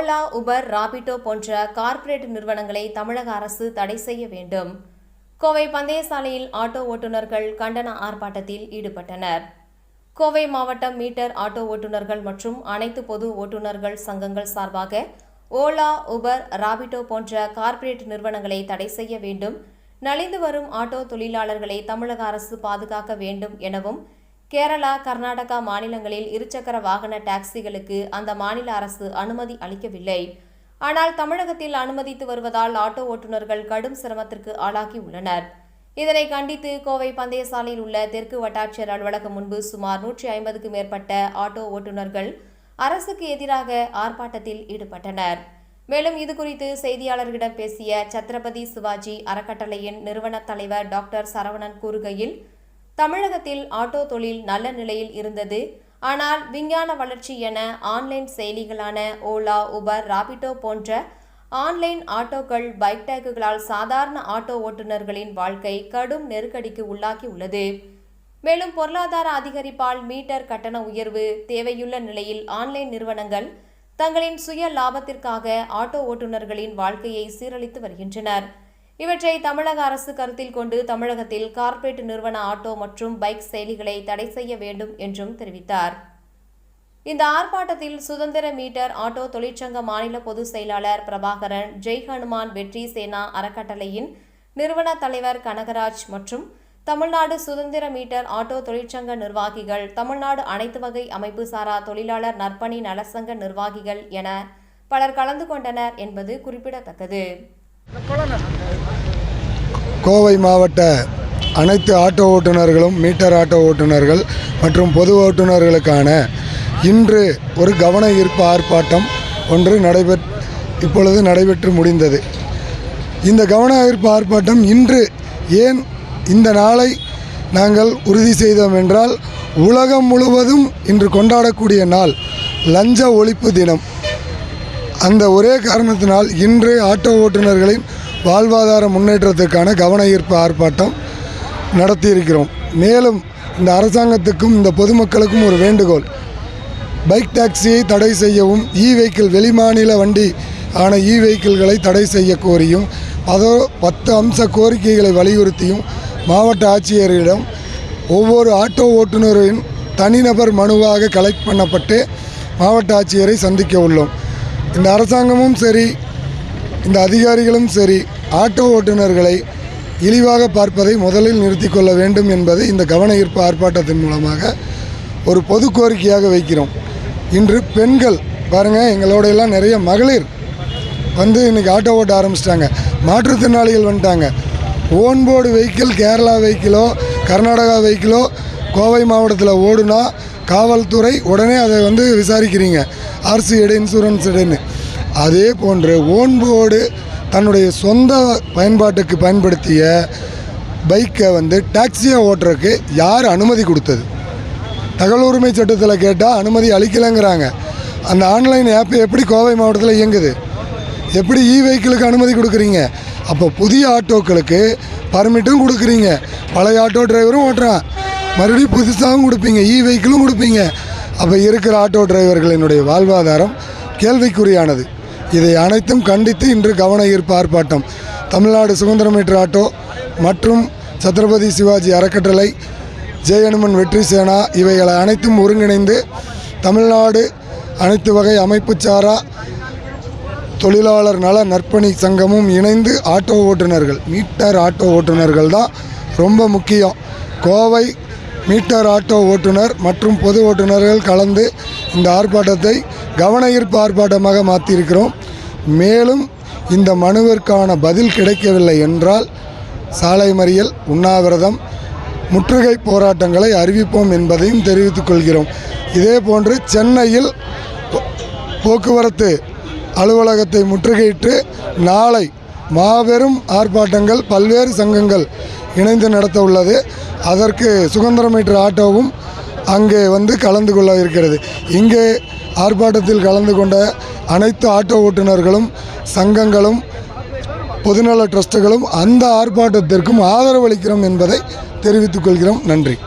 Ola Uber Rapido போன்ற corporate நிறுவனங்களை தமிழக அரசு தடை செய்ய வேண்டும். கோவை பந்தயசாலையில் ஆட்டோ ஓட்டுநர்கள் கண்டன ஆர்ப்பாட்டத்தில் ஈடுபட்டனர். கோவை மாவட்டம் மீட்டர் ஆட்டோ ஓட்டுநர்கள் மற்றும் அனைத்து பொது ஓட்டுநர்கள் சங்கங்கள் சார்பாக ஓலா உபர் ராபிட்டோ போன்ற கார்ப்பரேட் நிறுவனங்களை தடை செய்ய வேண்டும். நலிந்து வரும் ஆட்டோ தொழிலாளர்களை தமிழக அரசு பாதுகாக்க வேண்டும் எனவும் கேரளா கர்நாடகா மாநிலங்களில் இருசக்கர வாகன டாக்ஸிகளுக்கு அந்த மாநில அரசு அனுமதி அளிக்கவில்லை. ஆனால் தமிழகத்தில் அனுமதித்து வருவதால் ஆட்டோ ஓட்டுநர்கள் கடும் சிரமத்திற்கு ஆளாகி உள்ளனர். இதனை கண்டித்து கோவை பந்தயசாலையில் உள்ள தெற்கு வட்டாட்சியர் அலுவலகம் முன்பு சுமார் நூற்றி ஐம்பதுக்கு மேற்பட்ட ஆட்டோ ஓட்டுநர்கள் அரசுக்கு எதிராக ஆர்ப்பாட்டத்தில் ஈடுபட்டனர். மேலும் இதுகுறித்து செய்தியாளர்களிடம் பேசிய சத்ரபதி சிவாஜி அறக்கட்டளையின் நிறுவன தலைவர் டாக்டர் சரவணன் கூறுகையில் தமிழகத்தில் ஆட்டோ தொழில் நல்ல நிலையில் இருந்தது. ஆனால் விஞ்ஞான வளர்ச்சி என ஆன்லைன் செயலிகளான ஓலா உபர் ராபிட்டோ போன்ற ஆன்லைன் ஆட்டோக்கள் பைக் டேக்குகளால் சாதாரண ஆட்டோ ஓட்டுநர்களின் வாழ்க்கை கடும் நெருக்கடிக்கு உள்ளாகி உள்ளது. மேலும் பொருளாதார அதிகரிப்பால் மீட்டர் கட்டண உயர்வு தேவையுள்ள நிலையில் ஆன்லைன் நிறுவனங்கள் தங்களின் சுய லாபத்திற்காக ஆட்டோ ஓட்டுநர்களின் வாழ்க்கையை சீரழித்து வருகின்றனர். இவற்றை தமிழக அரசு கருத்தில் கொண்டு தமிழகத்தில் கார்ப்பரேட் நிறுவன ஆட்டோ மற்றும் பைக் செயலிகளை தடை செய்ய வேண்டும் என்றும் தெரிவித்தார். இந்த ஆர்ப்பாட்டத்தில் சுதந்திர மீட்டர் ஆட்டோ தொழிற்சங்க மாநில பொதுச் செயலாளர் பிரபாகரன் ஜெய் ஹனுமான் வெற்றி சேனா அறக்கட்டளையின் நிறுவன தலைவர் கனகராஜ் மற்றும் தமிழ்நாடு சுதந்திர மீட்டர் ஆட்டோ தொழிற்சங்க நிர்வாகிகள் தமிழ்நாடு அனைத்து வகை அமைப்பு சாரா தொழிலாளர் நற்பணி நலசங்க நிர்வாகிகள் என பலர் கலந்து கொண்டனர் என்பது குறிப்பிடத்தக்கது. கோவை மாவட்ட அனைத்து ஆட்டோ ஓட்டுநர்களும் மீட்டர் ஆட்டோ ஓட்டுநர்கள் மற்றும் பொது ஓட்டுநர்களுக்கான இன்று ஒரு கவன ஈர்ப்பு ஆர்ப்பாட்டம் ஒன்று நடைபெற் இப்பொழுது நடைபெற்று முடிந்தது. இந்த கவன ஈர்ப்பு ஆர்ப்பாட்டம் இன்று ஏன் இந்த நாளை நாங்கள் உறுதி செய்தோம் என்றால் உலகம் முழுவதும் இன்று கொண்டாடக்கூடிய நாள் லஞ்ச ஒழிப்பு தினம். அந்த ஒரே காரணத்தினால் இன்று ஆட்டோ ஓட்டுநர்களின் வாழ்வாதார முன்னேற்றத்துக்கான கவன ஈர்ப்பு ஆர்ப்பாட்டம் நடத்தியிருக்கிறோம். மேலும் இந்த அரசாங்கத்துக்கும் இந்த பொதுமக்களுக்கும் ஒரு வேண்டுகோள். பைக் டாக்ஸியை தடை செய்யவும் இ வெஹிக்கிள் வெளிமாநில வண்டி ஆன இ வெஹிக்கிள்களை தடை செய்ய கோரியும் அதோ பத்து அம்ச கோரிக்கைகளை வலியுறுத்தியும் மாவட்ட ஆட்சியரிடம் ஒவ்வொரு ஆட்டோ ஓட்டுநரின் தனிநபர் மனுவாக கலெக்ட் பண்ணப்பட்டு மாவட்ட ஆட்சியரை சந்திக்க உள்ளோம். இந்த அரசாங்கமும் சரி இந்த அதிகாரிகளும் சரி ஆட்டோ ஓட்டுநர்களை இழிவாக பார்ப்பதை முதலில் நிறுத்தி கொள்ள வேண்டும் என்பதை இந்த கவன ஈர்ப்பு ஆர்ப்பாட்டத்தின் மூலமாக ஒரு பொது கோரிக்கையாக வைக்கிறோம். இன்று பெண்கள் பாருங்கள் எங்களோட எல்லாம் நிறைய மகளிர் வந்து இன்றைக்கி ஆட்டோ ஓட்ட ஆரம்பிச்சிட்டாங்க. மாற்றுத்திறனாளிகள் வந்துட்டாங்க. ஓன் போர்டு வெஹிக்கிள் கேரளா வெஹிக்கிளோ கர்நாடகா வெஹிக்கிளோ கோவை மாவட்டத்தில் ஓடுனா காவல்துறை உடனே அதை வந்து விசாரிக்கிறீங்க. அரசு எடை இன்சூரன்ஸ் எடைன்னு. அதே போன்று ஓன்போர்டு தன்னுடைய சொந்த பயன்பாட்டுக்கு பயன்படுத்திய பைக்கை வந்து டாக்ஸியாக ஓட்டுறதுக்கு யார் அனுமதி கொடுத்தது? தகவல் உரிமை சட்டத்தில் கேட்டால் அனுமதி அளிக்கலைங்கிறாங்க. அந்த ஆன்லைன் ஆப் எப்படி கோவை மாவட்டத்தில் இயங்குது? எப்படி இ வெஹிக்கிளுக்கு அனுமதி கொடுக்குறீங்க? அப்போ புதிய ஆட்டோக்களுக்கு பர்மிட்டும் கொடுக்குறீங்க. பழைய ஆட்டோ டிரைவரும் ஓட்டுறான். மறுபடியும் புதுசாகவும் கொடுப்பீங்க. இ வெஹிக்கிளும் கொடுப்பீங்க. அப்போ இருக்கிற ஆட்டோ டிரைவர்களினுடைய வாழ்வாதாரம் கேள்விக்குறியானது. இதை அனைத்தும் கண்டித்து இன்று கவன ஈர்ப்பு ஆர்ப்பாட்டம். தமிழ்நாடு சுதந்திர மீட்டர் ஆட்டோ மற்றும் சத்ரபதி சிவாஜி அறக்கட்டளை ஜெயனுமன் வெற்றி சேனா இவைகளை அனைத்தும் ஒருங்கிணைந்து தமிழ்நாடு அனைத்து வகை அமைப்பு சாரா தொழிலாளர் நல நற்பணி சங்கமும் இணைந்து ஆட்டோ ஓட்டுநர்கள் மீட்டர் ஆட்டோ ஓட்டுநர்கள் தான் ரொம்ப முக்கியம். கோவை மீட்டர் ஆட்டோ ஓட்டுநர் மற்றும் பொது ஓட்டுநர்கள் கலந்து இந்த ஆர்ப்பாட்டத்தை கவன ஈர்ப்பு ஆர்ப்பாட்டமாக மாற்றியிருக்கிறோம் மேலும் இந்த மனுவிற்கான பதில் கிடைக்கவில்லை என்றால் சாலை மறியல் உண்ணாவிரதம் முற்றுகை போராட்டங்களை அறிவிப்போம் என்பதையும் தெரிவித்துக் கொள்கிறோம். இதே போன்று சென்னையில் போக்குவரத்து அலுவலகத்தை முற்றுகையிட்டு நாளை மாபெரும் ஆர்ப்பாட்டங்கள் பல்வேறு சங்கங்கள் இணைந்து நடத்த உள்ளது அதற்கு சுதந்திர மீட்டர் ஆட்டோவும் அங்கே வந்து கலந்து கொள்ள இருக்கிறது. இங்கே ஆர்ப்பாட்டத்தில் கலந்து கொண்ட அனைத்து ஆட்டோ ஓட்டுநர்களும் சங்கங்களும் பொதுநல ட்ரஸ்ட்டுகளும் அந்த ஆர்ப்பாட்டத்திற்கும் ஆதரவளிக்கிறோம் என்பதை தெரிவித்துக் கொள்கிறோம். நன்றி.